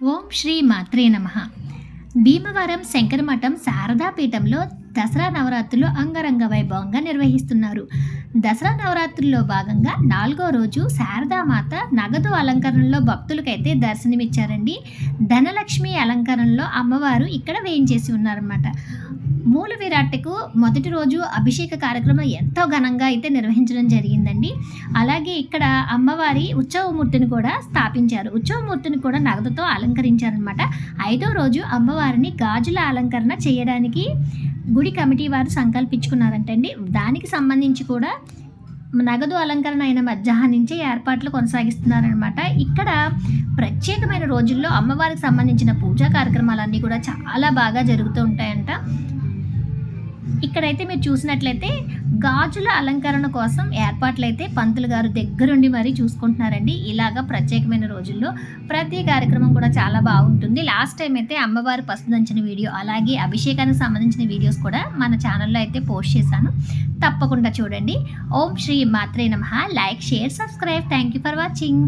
ఓం శ్రీ మాత్రే నమ. భీమవరం శంకరమఠం శారదా పీఠంలో దసరా నవరాత్రులు అంగరంగ వైభవంగా నిర్వహిస్తున్నారు. దసరా నవరాత్రుల్లో భాగంగా నాలుగో రోజు శారదామాత నగదు అలంకరణలో భక్తులకైతే దర్శనమిచ్చారండి. ధనలక్ష్మి అలంకరణలో అమ్మవారు ఇక్కడ వేయించేసి ఉన్నారన్నమాట. మూల విరాట్కు మొదటి రోజు అభిషేక కార్యక్రమం ఎంతో ఘనంగా అయితే నిర్వహించడం జరిగిందండి. అలాగే ఇక్కడ అమ్మవారి ఉత్సవమూర్తిని కూడా స్థాపించారు. ఉత్సవమూర్తిని కూడా నగదుతో అలంకరించారనమాట ఐదో రోజు అమ్మవారిని గాజుల అలంకరణ చేయడానికి గుడి కమిటీ వారు సంకల్పించుకున్నారంటండి. దానికి సంబంధించి కూడా నగదు అలంకరణ అయిన మధ్యాహ్నం నుంచే ఏర్పాట్లు కొనసాగిస్తున్నారనమాట ఇక్కడ ప్రత్యేకమైన రోజుల్లో అమ్మవారికి సంబంధించిన పూజా కార్యక్రమాలన్నీ కూడా చాలా బాగా జరుగుతూ ఉంటాయంట. ఇక్కడైతే మీరు చూసినట్లయితే గాజుల అలంకరణ కోసం ఏర్పాట్లయితే పంతులు గారు దగ్గరుండి మరీ చూసుకుంటున్నారండి. ఇలాగా ప్రత్యేకమైన రోజుల్లో ప్రతి కార్యక్రమం కూడా చాలా బాగుంటుంది. లాస్ట్ టైం అయితే అమ్మవారి పసుదంచిన వీడియో అలాగే అభిషేకానికి సంబంధించిన వీడియోస్ కూడా మన ఛానల్లో అయితే పోస్ట్ చేశాను. తప్పకుండా చూడండి. ఓం శ్రీ మాత్రే నమ. Like share subscribe. Thank you for watching.